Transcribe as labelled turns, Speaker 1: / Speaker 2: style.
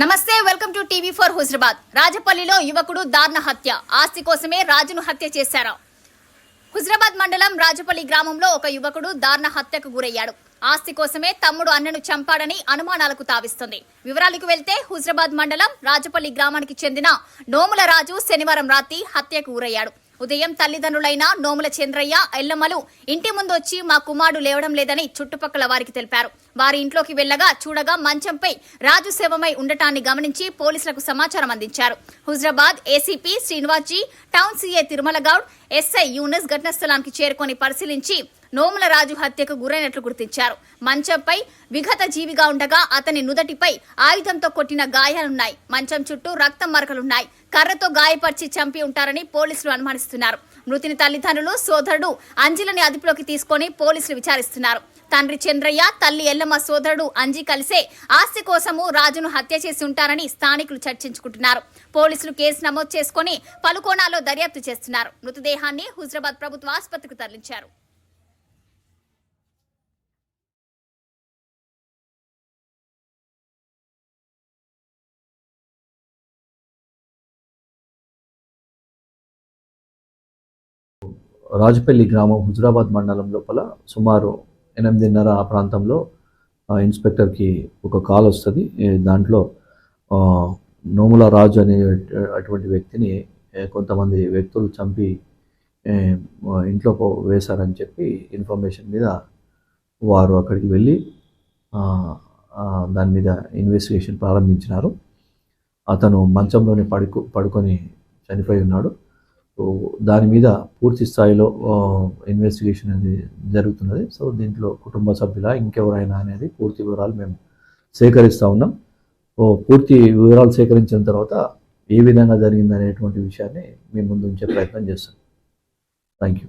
Speaker 1: నమస్తే welcome to TV four Huzurabad. రాజపల్లిలో యువకుడు దారుణ హత్య. ఆస్తి కోసమే రాజును హత్య చేశారు. హుజరాబాద్ మండలం రాజపల్లి గ్రామంలో ఒక యువకుడు దారుణ హత్యకు గురయ్యాడు. ఆస్తి కోసమే తమ్ముడు అన్నను చంపాడని అనుమానాలకు తావిస్తుంది. వివరాలకు వెళ్తే హుజరాబాద్ మండలం రాజపల్లి గ్రామానికి చెందిన నోముల రాజు శనివారం రాత్రి హత్యకు గురయ్యాడు. ఉదయం తల్లిదండ్రులైన నోముల చంద్రయ్య ఎల్లమ్మలు ఇంటి ముందు వచ్చి మా కుమారుడు లేవడం లేదని చుట్టుపక్కల వారికి తెలిపారు. వారి ఇంట్లోకి వెళ్ళగా చూడగా మంచంపై రాజు శవమై ఉండటాన్ని గమనించి పోలీసులకు సమాచారం అందించారు. Huzurabad ACP Srinivas ji town CI Tirumala Goud SI Younus ఘటనా స్థలానికి చేరుకొని పరిశీలించి నోముల రాజు హత్యకు గురైనట్లు గుర్తించారు. మంచంపై విఘత జీవిగా ఉండగా అతని నుదటిపై ఆయుధంతో కొట్టిన గాయాలున్నాయి. మంచం చుట్టూ రక్తం మరకలున్నాయి. కర్రతో గాయపరిచి చంపి ఉంటారని పోలీసులు అనుమానిస్తున్నారు. మృతిని తల్లిదండ్రులు సోదరుడు అంజలిని అదుపులోకి తీసుకొని పోలీసులు విచారిస్తున్నారు. తండ్రి చంద్రయ్య తల్లి ఎల్లమ్మ సోదరుడు అంజి కలిసే ఆస్తి కోసము రాజును హత్య చేసి ఉంటారని స్థానికులు చర్చించుకుంటున్నారు. పోలీసులు కేసు నమోదు చేసుకుని పలు కోణాల్లో దర్యాప్తు చేస్తున్నారు. మృతదేహాన్ని హుజరాబాద్ ప్రభుత్వ ఆసుపత్రికి తరలించారు.
Speaker 2: రాజపల్లి గ్రామం హుజురాబాద్ మండలం లోపల సుమారు ఎనిమిదిన్నర ఆ ప్రాంతంలో ఇన్స్పెక్టర్కి ఒక కాల్ వస్తుంది. దాంట్లో నోముల రాజు అనే అటువంటి వ్యక్తిని కొంతమంది వ్యక్తులు చంపి ఇంట్లో వేశారని చెప్పి ఇన్ఫర్మేషన్ మీద వారు అక్కడికి వెళ్ళి దాని మీద ఇన్వెస్టిగేషన్ ప్రారంభించినారు. అతను మంచంలోనే పడుకు పడుకొని చనిపోయి ఉన్నాడు. దాని మీద పూర్తి స్థాయిలో ఇన్వెస్టిగేషన్ అనేది జరుగుతున్నది. సో దీంట్లో కుటుంబ సభ్యుల ఇంకెవరైనా అనేది పూర్తి వివరాలు మేము సేకరిస్తూ ఉన్నాం. సో పూర్తి వివరాలు సేకరించిన తర్వాత ఏ విధంగా జరిగింది అనేటువంటి విషయాన్ని మీ ముందు ఉంచే ప్రయత్నం చేస్తాం. Thank you